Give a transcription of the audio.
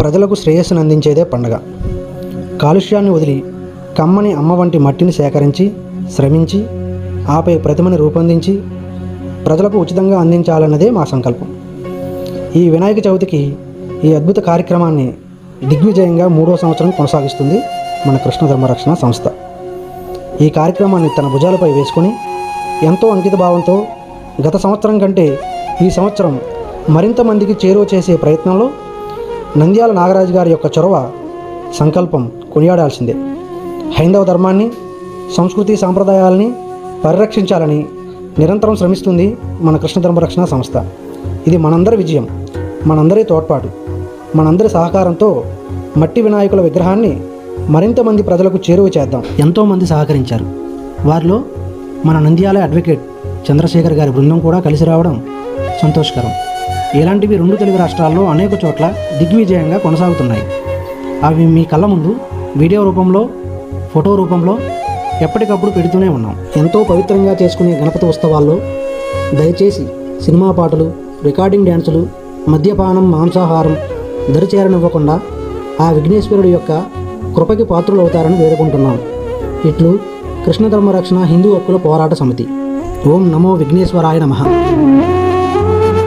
ప్రజలకు శ్రేయస్సును అందించేదే పండగ. కాలుష్యాన్ని వదిలి కమ్మని అమ్మ వంటి మట్టిని సేకరించి శ్రమించి ఆపై ప్రతిమని రూపొందించి ప్రజలకు ఉచితంగా అందించాలన్నదే మా సంకల్పం. ఈ వినాయక చవితికి ఈ అద్భుత కార్యక్రమాన్ని దిగ్విజయంగా మూడో సంవత్సరం కొనసాగిస్తుంది మన కృష్ణ ధర్మరక్షణ సంస్థ. ఈ కార్యక్రమాన్ని తన భుజాలపై వేసుకొని ఎంతో అంకిత భావంతో గత సంవత్సరం కంటే ఈ సంవత్సరం మరింత మందికి చేరువ చేసే ప్రయత్నంలో నంద్యాల నాగరాజు గారి యొక్క చొరవ సంకల్పం కొనియాడాల్సిందే. హైందవ ధర్మాన్ని సంస్కృతి సాంప్రదాయాలని పరిరక్షించాలని నిరంతరం శ్రమిస్తుంది మన కృష్ణ ధర్మరక్షణ సంస్థ. ఇది మనందరి విజయం మనందరి తోడ్పాటు మనందరి సహకారంతో మట్టి వినాయకుల విగ్రహాన్ని మరింత మంది ప్రజలకు చేరువ చేద్దాం. ఎంతోమంది సహకరించారు. వారిలో మన నంద్యాల అడ్వకేట్ చంద్రశేఖర్ గారి బృందం కూడా కలిసి రావడం సంతోషకరం. ఇలాంటివి రెండు తెలుగు రాష్ట్రాల్లో అనేక చోట్ల దిగ్విజయంగా కొనసాగుతున్నాయి. అవి మీ కళ్ళ ముందు వీడియో రూపంలో ఫోటో రూపంలో ఎప్పటికప్పుడు పెడుతూనే ఉన్నాం. ఎంతో పవిత్రంగా చేసుకునే గణపతి ఉత్సవాల్లో దయచేసి సినిమా పాటలు రికార్డింగ్ డ్యాన్సులు మద్యపానం మాంసాహారం దరిచేరనివ్వకుండా ఆ విఘ్నేశ్వరుడి యొక్క కృపకి పాత్రులవుతారని వేడుకుంటున్నాం. ఇట్లు కృష్ణధర్మరక్షణ హిందూ హక్కుల పోరాట సమితి. ఓం నమో విఘ్నేశ్వరాయ నమ.